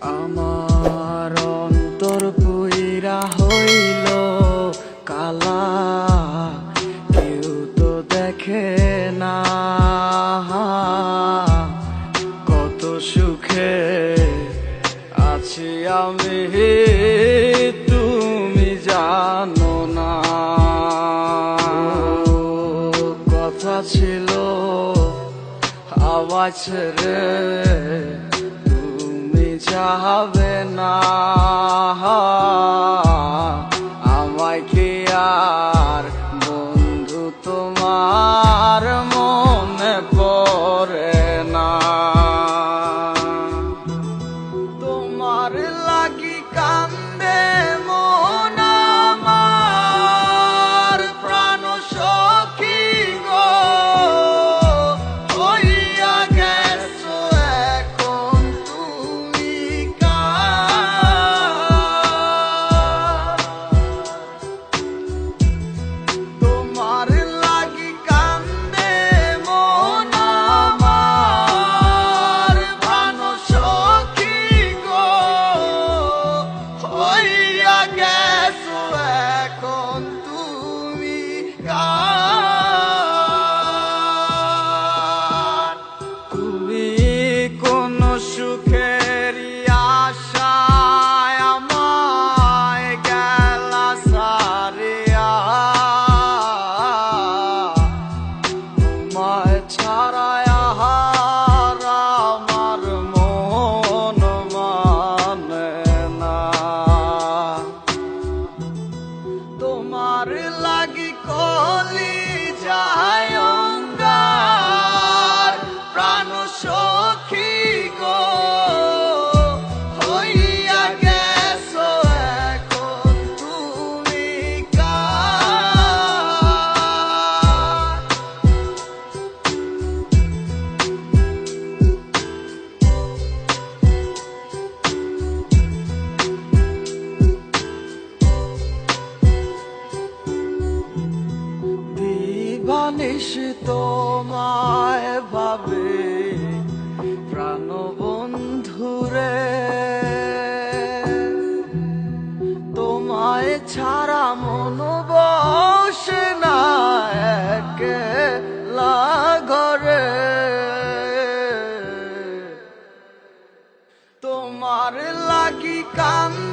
আমার অন্তর পুইরা হইল কালা। কেউ তো দেখে না। কত সুখে আছি আমি, তুমি জানো না। কথা ছিল আওয়াজ রে। তুমি যাবে না আমায় কি আর তোমায় দিবানিস তোমায় ভাবে প্রাণ বন্ধুরে তোমায় ছাড়া মন বসে না একলা তোমার লাগি কান্দ